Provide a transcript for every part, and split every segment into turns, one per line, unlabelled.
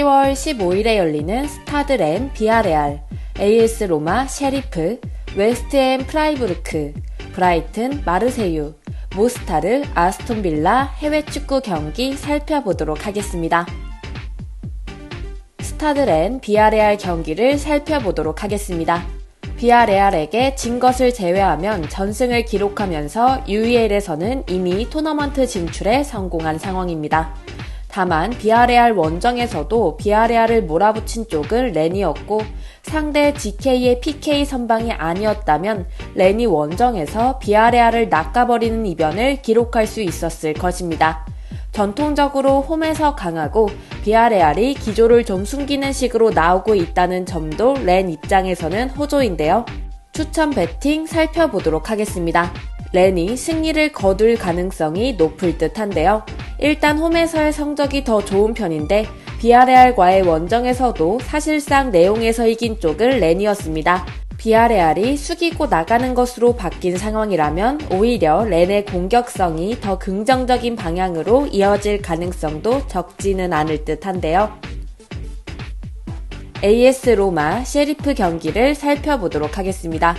12월 15일에 열리는 스타드렌 비아레알, AS 로마 셰리프, 웨스트햄 프라이부르크, 브라이튼 마르세유, 모스타르 아스톤빌라 해외 축구 경기 살펴보도록 하겠습니다. 스타드렌 비아레알 경기를 살펴보도록 하겠습니다. 비아레알에게 진 것을 제외하면 전승을 기록하면서 UEL에서는 이미 토너먼트 진출에 성공한 상황입니다. 다만 비아레알 원정에서도 비아레알을 몰아붙인 쪽은 렌이었고 상대 GK의 PK 선방이 아니었다면 렌이 원정에서 비아레알을 낚아버리는 이변을 기록할 수 있었을 것입니다. 전통적으로 홈에서 강하고 비아레알이 기조를 좀 숨기는 식으로 나오고 있다는 점도 렌 입장에서는 호조인데요. 추천 배팅 살펴보도록 하겠습니다. 렌이 승리를 거둘 가능성이 높을 듯 한데요. 일단 홈에서의 성적이 더 좋은 편인데 비아레알과의 원정에서도 사실상 내용에서 이긴 쪽은 렌이었습니다. 비아레알이 숙이고 나가는 것으로 바뀐 상황이라면 오히려 렌의 공격성이 더 긍정적인 방향으로 이어질 가능성도 적지는 않을 듯 한데요. AS 로마 셰리프 경기를 살펴보도록 하겠습니다.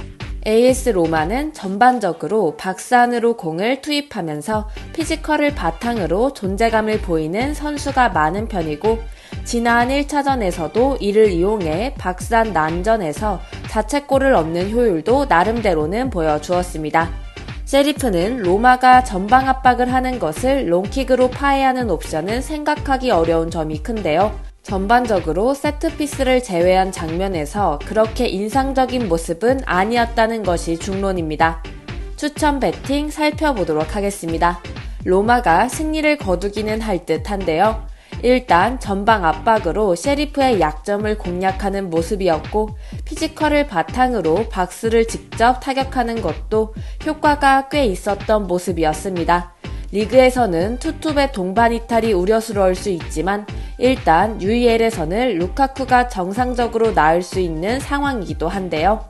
AS 로마는 전반적으로 박산으로 공을 투입하면서 피지컬을 바탕으로 존재감을 보이는 선수가 많은 편이고 지난 1차전에서도 이를 이용해 박산 난전에서 자책골을 얻는 효율도 나름대로는 보여주었습니다. 세리프는 로마가 전방 압박을 하는 것을 롱킥으로 파해하는 옵션은 생각하기 어려운 점이 큰데요. 전반적으로 세트피스를 제외한 장면에서 그렇게 인상적인 모습은 아니었다는 것이 중론입니다. 추천 배팅 살펴보도록 하겠습니다. 로마가 승리를 거두기는 할 듯 한데요. 일단 전방 압박으로 셰리프의 약점을 공략하는 모습이었고 피지컬을 바탕으로 박스를 직접 타격하는 것도 효과가 꽤 있었던 모습이었습니다. 리그에서는 투톱의 동반 이탈이 우려스러울 수 있지만 일단 UEL에서는 루카쿠가 정상적으로 나을 수 있는 상황이기도 한데요.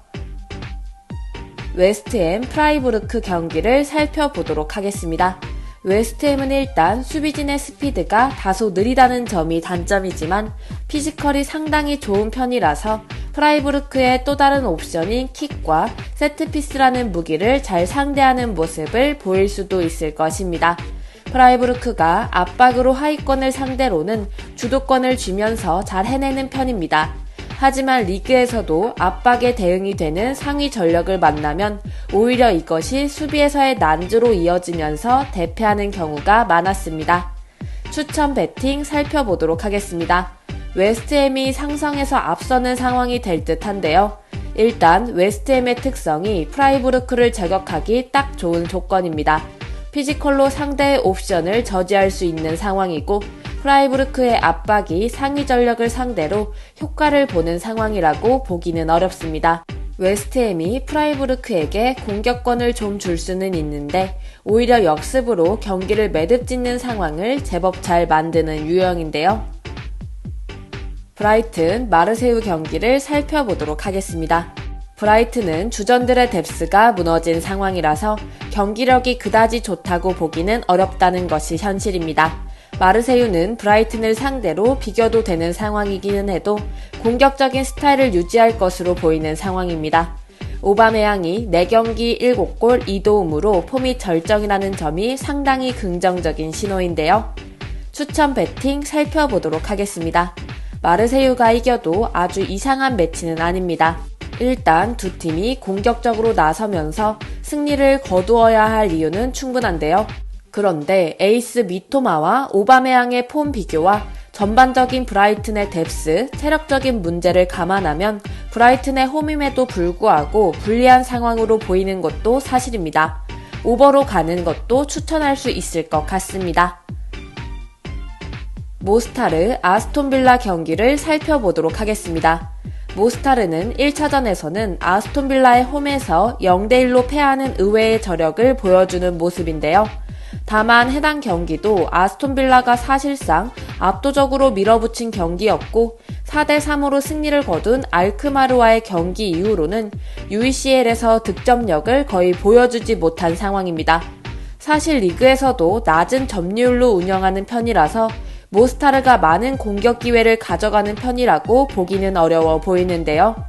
웨스트햄 프라이부르크 경기를 살펴보도록 하겠습니다. 웨스트햄은 일단 수비진의 스피드가 다소 느리다는 점이 단점이지만 피지컬이 상당히 좋은 편이라서 프라이부르크의 또 다른 옵션인 킥과 세트피스라는 무기를 잘 상대하는 모습을 보일 수도 있을 것입니다. 프라이부르크가 압박으로 하위권을 상대로는 주도권을 쥐면서 잘 해내는 편입니다. 하지만 리그에서도 압박에 대응이 되는 상위 전력을 만나면 오히려 이것이 수비에서의 난주로 이어지면서 대패하는 경우가 많았습니다. 추천 배팅 살펴보도록 하겠습니다. 웨스트햄이 상성에서 앞서는 상황이 될 듯한데요. 일단 웨스트햄의 특성이 프라이부르크를 저격하기 딱 좋은 조건입니다. 피지컬로 상대의 옵션을 저지할 수 있는 상황이고 프라이부르크의 압박이 상위 전력을 상대로 효과를 보는 상황이라고 보기는 어렵습니다. 웨스트햄이 프라이부르크에게 공격권을 좀 줄 수는 있는데 오히려 역습으로 경기를 매듭 짓는 상황을 제법 잘 만드는 유형인데요. 브라이튼 마르세유 경기를 살펴보도록 하겠습니다. 브라이튼은 주전들의 뎁스가 무너진 상황이라서 경기력이 그다지 좋다고 보기는 어렵다는 것이 현실입니다. 마르세유는 브라이튼을 상대로 비교도 되는 상황이기는 해도 공격적인 스타일을 유지할 것으로 보이는 상황입니다. 오바메양이 4경기 7골 2도움으로 폼이 절정이라는 점이 상당히 긍정적인 신호인데요. 추천 배팅 살펴보도록 하겠습니다. 마르세유가 이겨도 아주 이상한 매치는 아닙니다. 일단 두 팀이 공격적으로 나서면서 승리를 거두어야 할 이유는 충분한데요. 그런데 에이스 미토마와 오바메양의 폼 비교와 전반적인 브라이튼의 뎁스, 체력적인 문제를 감안하면 브라이튼의 홈임에도 불구하고 불리한 상황으로 보이는 것도 사실입니다. 오버로 가는 것도 추천할 수 있을 것 같습니다. 모스타르 아스톤빌라 경기를 살펴보도록 하겠습니다. 모스타르는 1차전에서는 아스톤빌라의 홈에서 0대1로 패하는 의외의 저력을 보여주는 모습인데요. 다만 해당 경기도 아스톤빌라가 사실상 압도적으로 밀어붙인 경기였고 4대3으로 승리를 거둔 알크마르와의 경기 이후로는 UECL에서 득점력을 거의 보여주지 못한 상황입니다. 사실 리그에서도 낮은 점유율로 운영하는 편이라서 모스타르가 많은 공격 기회를 가져가는 편이라고 보기는 어려워 보이는데요.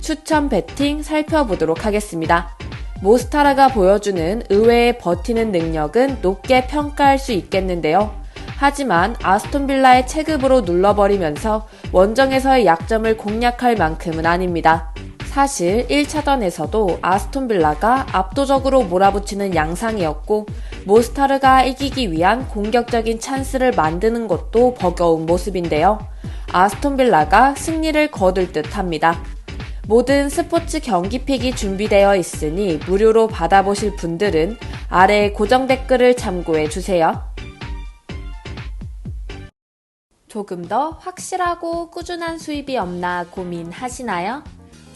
추천 배팅 살펴보도록 하겠습니다. 모스타르가 보여주는 의외의 버티는 능력은 높게 평가할 수 있겠는데요. 하지만 아스톤빌라의 체급으로 눌러버리면서 원정에서의 약점을 공략할 만큼은 아닙니다. 사실 1차전에서도 아스톤빌라가 압도적으로 몰아붙이는 양상이었고 모스타르가 이기기 위한 공격적인 찬스를 만드는 것도 버거운 모습인데요. 아스톤빌라가 승리를 거둘 듯 합니다. 모든 스포츠 경기픽이 준비되어 있으니 무료로 받아보실 분들은 아래 고정 댓글을 참고해 주세요. 조금 더 확실하고 꾸준한 수입이 없나 고민하시나요?